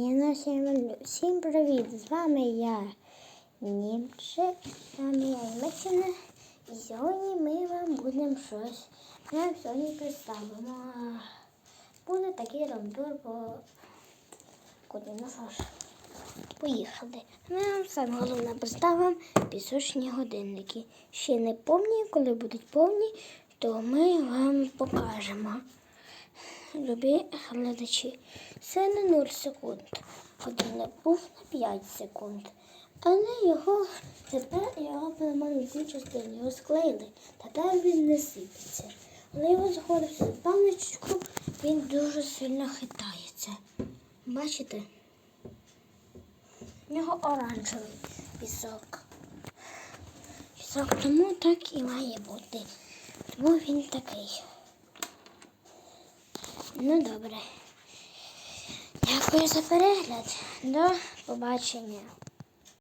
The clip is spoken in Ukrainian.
Я на всім, привіт! З вами я Німчик, з вами я Німеччина. І сьогодні ми вам будемо щось. Вам сьогодні представимо. Буде такий ромтур по куди ну що. Поїхали. Ми вам саме головне представимо пісочні годинники. Ще не повні, коли будуть повні, то ми вам покажемо. Любі глядачі, це не 0 секунд. Годинник був на 5 секунд. Але його тепер його поламали дві частини, його склеїли. Тепер він не сипеться. Коли його заходить в пам'яточку, він дуже сильно хитається. Бачите? В нього оранжевий пісок. Пісок тому так і має бути. Тому він такий. Ну добре. Дякую за перегляд. До побачення.